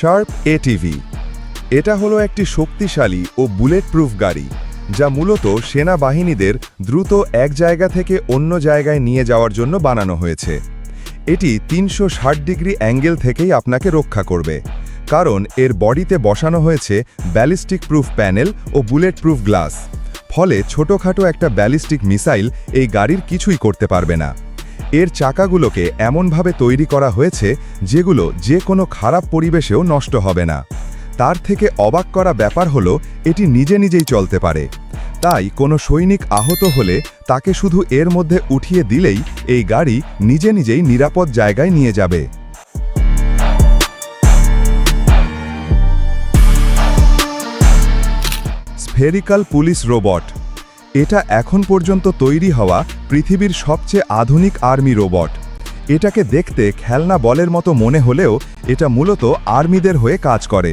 Sharp ATV এটা হলো একটি শক্তিশালী ও বুলেট প্রুফ গাড়ি, যা মূলত সেনাবাহিনীদের দ্রুত এক জায়গা থেকে অন্য জায়গায় নিয়ে যাওয়ার জন্য বানানো হয়েছে। এটি তিনশো ষাট ডিগ্রি অ্যাঙ্গেল থেকেই আপনাকে রক্ষা করবে, কারণ এর বডিতে বসানো হয়েছে ব্যালিস্টিক প্রুফ প্যানেল ও বুলেট প্রুফ গ্লাস ফলে ছোটোখাটো একটা ব্যালিস্টিক মিসাইল এই গাড়ির কিছুই করতে পারবে না। এর চাকাগুলোকে এমনভাবে তৈরি করা হয়েছে যেগুলো যে কোনো খারাপ পরিবেশেও নষ্ট হবে না। তার থেকে অবাক করা ব্যাপার হলো, এটি নিজে নিজেই চলতে পারে। তাই কোনো সৈনিক আহত হলে তাকে শুধু এর মধ্যে উঠিয়ে দিলেই এই গাড়ি নিজে নিজেই নিরাপদ জায়গায় নিয়ে যাবে। স্ফেরিক্যাল পুলিশ রোবট এটা এখন পর্যন্ত তৈরি হওয়া পৃথিবীর সবচেয়ে আধুনিক আর্মি রোবট। এটাকে দেখতে খেলনা বলের মতো মনে হলেও এটা মূলত আর্মিদের হয়ে কাজ করে।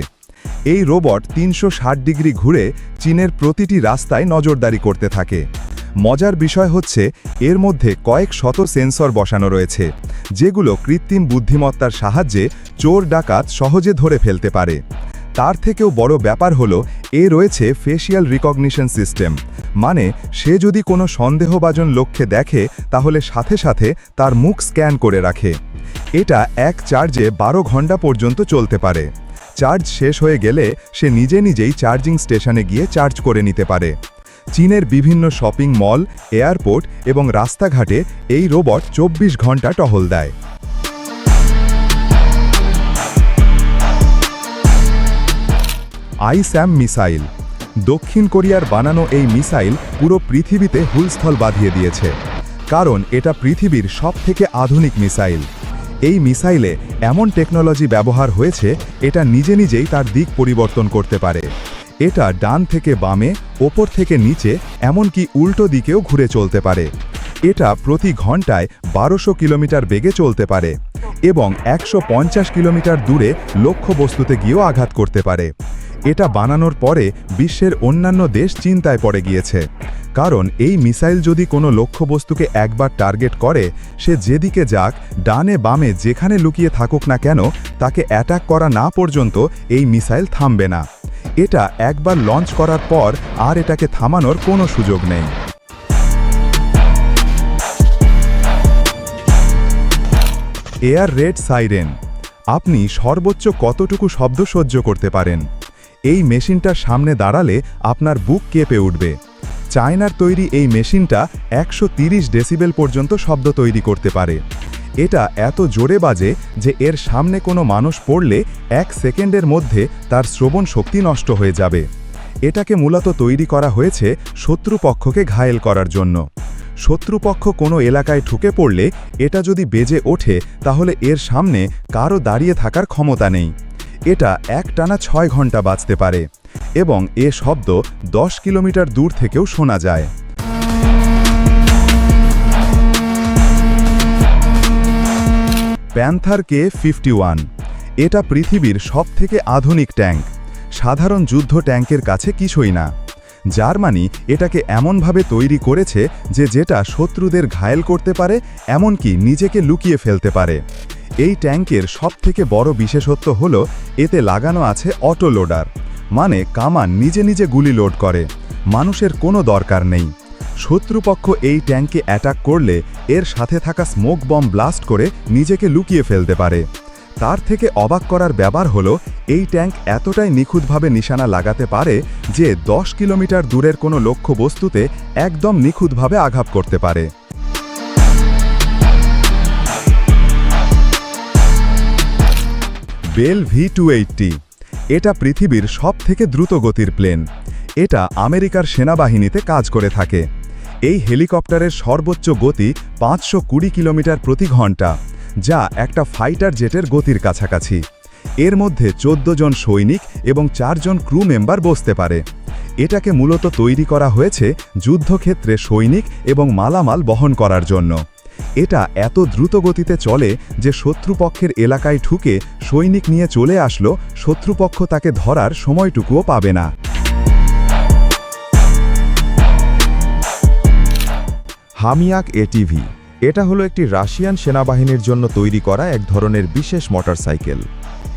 এই রোবট তিনশো ষাট ডিগ্রি ঘুরে চীনের প্রতিটি রাস্তায় নজরদারি করতে থাকে। মজার বিষয় হচ্ছে, এর মধ্যে কয়েক শত সেন্সর বসানো রয়েছে, যেগুলো কৃত্রিম বুদ্ধিমত্তার সাহায্যে চোর ডাকাত সহজে ধরে ফেলতে পারে। তার থেকেও বড় ব্যাপার হলো, এ রয়েছে ফেসিয়াল রিকগনিশন সিস্টেম মানে সে যদি কোনো সন্দেহভাজন লক্ষ্যে দেখে, তাহলে সাথে সাথে তার মুখ স্ক্যান করে রাখে। এটা এক চার্জে বারো ঘণ্টা পর্যন্ত চলতে পারে। চার্জ শেষ হয়ে গেলে, সে নিজে নিজেই চার্জিং স্টেশনে গিয়ে চার্জ করে নিতে পারে। চীনের বিভিন্ন শপিং মল, এয়ারপোর্ট এবং রাস্তাঘাটে এই রোবট চব্বিশ ঘণ্টা টহল দেয়। আইস্যাম মিসাইল। দক্ষিণ কোরিয়ার বানানো এই মিসাইল পুরো পৃথিবীতে হুলস্থল বাঁধিয়ে দিয়েছে। কারণ এটা পৃথিবীর সবথেকে আধুনিক মিসাইল। এই মিসাইলে এমন টেকনোলজি ব্যবহার হয়েছে, এটা নিজে নিজেই তার দিক পরিবর্তন করতে পারে। এটা ডান থেকে বামে, ওপর থেকে নিচে, এমনকি উল্টো দিকেও ঘুরে চলতে পারে। এটা প্রতি ঘন্টায় বারোশো কিলোমিটার বেগে চলতে পারে এবং একশো পঞ্চাশ কিলোমিটার দূরে লক্ষ্যবস্তুতে গিয়েও আঘাত করতে পারে। এটা বানানোর পরে বিশ্বের অন্যান্য দেশ চিন্তায় পড়ে গিয়েছে। কারণ এই মিসাইল যদি কোনো লক্ষ্যবস্তুকে একবার টার্গেট করে, সে যেদিকে যাক, ডানে বামে যেখানে লুকিয়ে থাকুক না কেন, তাকে অ্যাটাক করা না পর্যন্ত এই মিসাইল থামবে না। এটা একবার লঞ্চ করার পর আর এটাকে থামানোর কোনো সুযোগ নেই। Air raid siren. আপনি সর্বোচ্চ কতটুকু শব্দ সহ্য করতে পারেন? এই মেশিনটার সামনে দাঁড়ালে আপনার বুক কেঁপে উঠবে। চায়নার তৈরি এই মেশিনটা একশো ডেসিবেল পর্যন্ত শব্দ তৈরি করতে পারে। এটা এত জোরে বাজে যে এর সামনে কোনো মানুষ পড়লে এক সেকেন্ডের মধ্যে তার শ্রবণ শক্তি নষ্ট হয়ে যাবে। এটাকে মূলত তৈরি করা হয়েছে শত্রুপক্ষকে ঘায়েল করার জন্য। শত্রুপক্ষ কোনো এলাকায় ঢুকে পড়লে এটা যদি বেজে ওঠে, তাহলে এর সামনে কারও দাঁড়িয়ে থাকার ক্ষমতা নেই। এটা এক টানা ছয় ঘণ্টা বাজতে পারে এবং এ শব্দ দশ কিলোমিটার দূর থেকেও শোনা যায়। প্যান্থার কে ফিফটি এটা পৃথিবীর সবথেকে আধুনিক ট্যাঙ্ক। সাধারণ যুদ্ধ ট্যাঙ্কের কাছে কিছুই না। জার্মানি এটাকে এমনভাবে তৈরি করেছে যে যেটা শত্রুদের ঘায়েল করতে পারে, এমনকি নিজেকে লুকিয়ে ফেলতে পারে। এই ট্যাঙ্কের সবথেকে বড় বিশেষত্ব হল, এতে লাগানো আছে অটো লোডার মানে কামান নিজে নিজে গুলি লোড করে, মানুষের কোনো দরকার নেই। শত্রুপক্ষ এই ট্যাঙ্কে অ্যাটাক করলে এর সাথে থাকা স্মোক বম ব্লাস্ট করে নিজেকে লুকিয়ে ফেলতে পারে। তার থেকে অবাক করার ব্যাপার হলো, এই ট্যাঙ্ক এতটাই নিখুঁতভাবে নিশানা লাগাতে পারে যে দশ কিলোমিটার দূরের কোনো লক্ষ্য বস্তুতে একদম নিখুঁতভাবে আঘাত করতে পারে। বেল ভি টু এটা পৃথিবীর সবথেকে দ্রুত গতির প্লেন। এটা আমেরিকার সেনাবাহিনীতে কাজ করে থাকে। এই হেলিকপ্টারের সর্বোচ্চ গতি পাঁচশো কুড়ি কিলোমিটার প্রতি ঘণ্টা, যা একটা ফাইটার জেটের গতির কাছাকাছি। এর মধ্যে ১৪ জন সৈনিক এবং চারজন ক্রু মেম্বার বসতে পারে। এটাকে মূলত তৈরি করা হয়েছে যুদ্ধক্ষেত্রে সৈনিক এবং মালামাল বহন করার জন্য। এটা এত দ্রুত গতিতে চলে যে শত্রুপক্ষের এলাকায় ঠুকে সৈনিক নিয়ে চলে আসলো, শত্রুপক্ষ তাকে ধরার সময়টুকুও পাবে না। হামিয়াক এটিভি এটা হলো একটি রাশিয়ান সেনাবাহিনীর জন্য তৈরি করা এক ধরনের বিশেষ মোটরসাইকেল।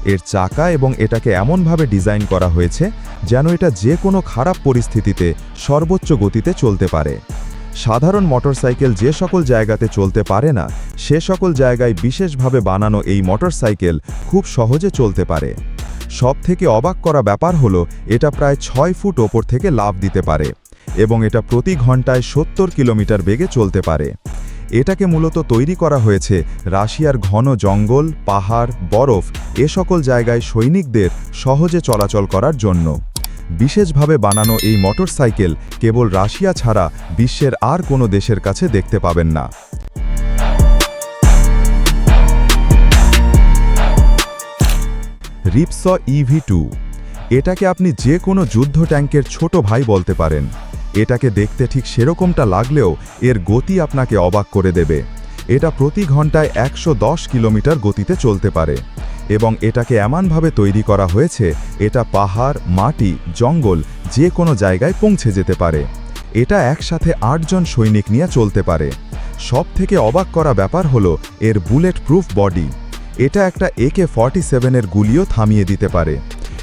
এর চাকা এবং এটাকে এমনভাবে ডিজাইন করা হয়েছে যেন এটা যে কোনো খারাপ পরিস্থিতিতে সর্বোচ্চ গতিতে চলতে পারে। সাধারণ মোটরসাইকেল যে সকল জায়গাতে চলতে পারে না, সে সকল জায়গায় বিশেষভাবে বানানো এই মোটরসাইকেল খুব সহজে চলতে পারে। সব থেকে অবাক করা ব্যাপার হলো, এটা প্রায় ছয় ফুট ওপর থেকে লাভ দিতে পারে এবং এটা প্রতি ঘন্টায় সত্তর কিলোমিটার বেগে চলতে পারে। এটাকে মূলত তৈরি করা হয়েছে রাশিয়ার ঘন জঙ্গল, পাহাড়, বরফ, এ সকল জায়গায় সৈনিকদের সহজে চলাচল করার জন্য। বিশেষভাবে বানানো এই মোটরসাইকেল কেবল রাশিয়া ছাড়া বিশ্বের আর কোনো দেশের কাছে দেখতে পাবেন না। রিপস ইভি টু এটাকে আপনি যে কোনো যুদ্ধ ট্যাঙ্কের ছোট ভাই বলতে পারেন। এটাকে দেখতে ঠিক সেরকমটা লাগলেও এর গতি আপনাকে অবাক করে দেবে। এটা প্রতি ঘন্টায় একশো দশ কিলোমিটার গতিতে চলতে পারে। এবং এটাকে এমনভাবে তৈরি করা হয়েছে, এটা পাহাড়, মাটি, জঙ্গল, যে কোনো জায়গায় পৌঁছে যেতে পারে। এটা একসাথে আটজন সৈনিক নিয়ে চলতে পারে। সব থেকে অবাক করা ব্যাপার হলো, এর বুলেট প্রুফ বডি। এটা একটা একে ফর্টি সেভেনের গুলিও থামিয়ে দিতে পারে।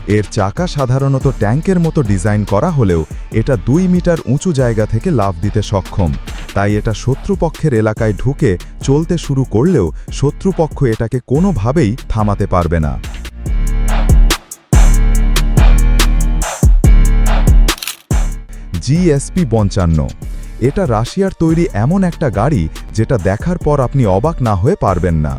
এর চাকা সাধারণত ট্যাঙ্কের মতো ডিজাইন করা হলেও, এটা দুই মিটার উঁচু জায়গা থেকে লাভ দিতে সক্ষম। তাই এটা শত্রুপক্ষের এলাকায় ঢুকে চলতে শুরু করলেও শত্রুপক্ষ এটাকে কোনোভাবেই থামাতে পারবে না। জিএসপি পঞ্চান্ন। এটা রাশিয়ার তৈরি এমন একটা গাড়ি যেটা দেখার পর আপনি অবাক না হয়ে পারবেন না।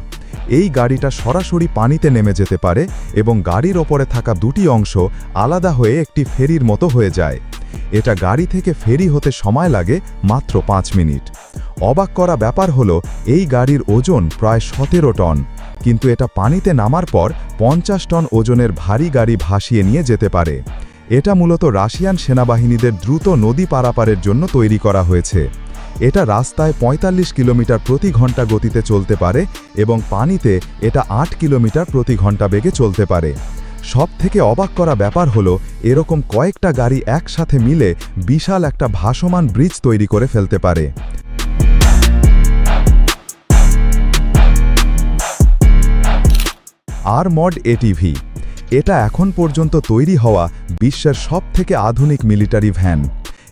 এই গাড়িটা সরাসরি পানিতে নেমে যেতে পারে এবং গাড়ির ওপরে থাকা দুটি অংশ আলাদা হয়ে একটি ফেরির মতো হয়ে যায়। এটা গাড়ি থেকে ফেরি হতে সময় লাগে মাত্র পাঁচ মিনিট। অবাক করা ব্যাপার হলো, এই গাড়ির ওজন প্রায় সতেরো টন। কিন্তু এটা পানিতে নামার পর পঞ্চাশ টন ওজনের ভারী গাড়ি ভাসিয়ে নিয়ে যেতে পারে। এটা মূলত রাশিয়ান সেনাবাহিনীদের দ্রুত নদী পারাপারের জন্য তৈরি করা হয়েছে। এটা রাস্তায় ৪৫ কিলোমিটার প্রতি ঘণ্টা গতিতে চলতে পারে এবং পানিতে এটা আট কিলোমিটার প্রতি ঘণ্টা বেগে চলতে পারে। সব থেকে অবাক করা ব্যাপার হলো, এরকম কয়েকটা গাড়ি একসাথে মিলে বিশাল একটা ভাসমান ব্রিজ তৈরি করে ফেলতে পারে। আর মড এটিভি এটা এখন পর্যন্ত তৈরি হওয়া বিশ্বের সব থেকে আধুনিক মিলিটারি ভ্যান।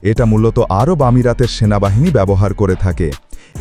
এটা মূলত আরব আমিরাতের সেনাবাহিনী ব্যবহার করে থাকে।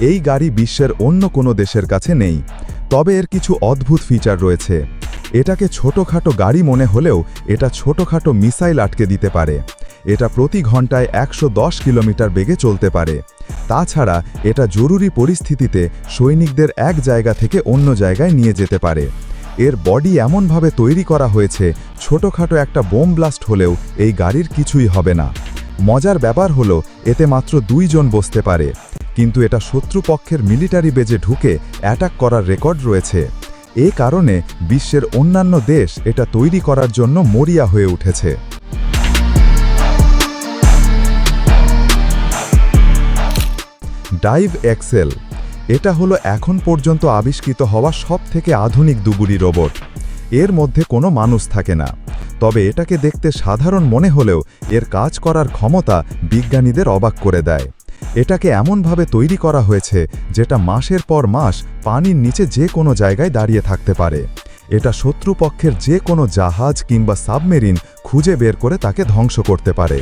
এই গাড়ি বিশ্বের অন্য কোনো দেশের কাছে নেই। তবে এর কিছু অদ্ভুত ফিচার রয়েছে। এটাকে ছোটোখাটো গাড়ি মনে হলেও এটা ছোটোখাটো মিসাইল আটকে দিতে পারে। এটা প্রতি ঘন্টায় একশো দশ কিলোমিটার বেগে চলতে পারে। তাছাড়া এটা জরুরি পরিস্থিতিতে সৈনিকদের এক জায়গা থেকে অন্য জায়গায় নিয়ে যেতে পারে। এর বডি এমনভাবে তৈরি করা হয়েছে, ছোটোখাটো একটা বোম ব্লাস্ট হলেও এই গাড়ির কিছুই হবে না। মজার ব্যাপার হলো, এতে মাত্র দুইজন বসতে পারে। কিন্তু এটা শত্রুপক্ষের মিলিটারি বেজে ঢুকে অ্যাটাক করার রেকর্ড রয়েছে। এ কারণে বিশ্বের অন্যান্য দেশ এটা তৈরি করার জন্য মরিয়া হয়ে উঠেছে। ডাইভ এক্সেল, এটা হলো এখন পর্যন্ত আবিষ্কৃত হওয়া সব থেকে আধুনিক দুগুড়ি রোবট। এর মধ্যে কোনো মানুষ থাকে না। তবে এটাকে দেখতে সাধারণ মনে হলেও এর কাজ করার ক্ষমতা বিজ্ঞানীদের অবাক করে দেয়। এটাকে এমনভাবে তৈরি করা হয়েছে যেটা মাসের পর মাস পানির নিচে যে কোনো জায়গায় দাঁড়িয়ে থাকতে পারে। এটা শত্রুপক্ষের যে কোনো জাহাজ কিংবা সাবমেরিন খুঁজে বের করে তাকে ধ্বংস করতে পারে।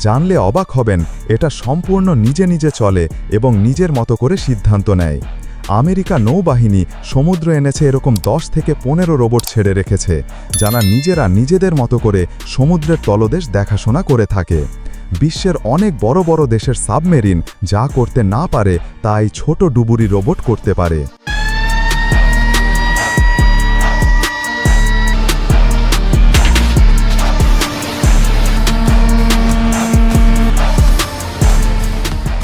জানলে অবাক হবেন, এটা সম্পূর্ণ নিজে নিজে চলে এবং নিজের মতো করে সিদ্ধান্ত নেয়। আমেরিকা নৌবাহিনী সমুদ্র এনেছে এরকম দশ থেকে পনেরো রোবট ছেড়ে রেখেছে, যারা নিজেরা নিজেদের মতো করে সমুদ্রের তলদেশ দেখাশোনা করে থাকে। বিশ্বের অনেক বড় বড় দেশের সাবমেরিন যা করতে না পারে, তাই ছোট ডুবুরি রোবট করতে পারে।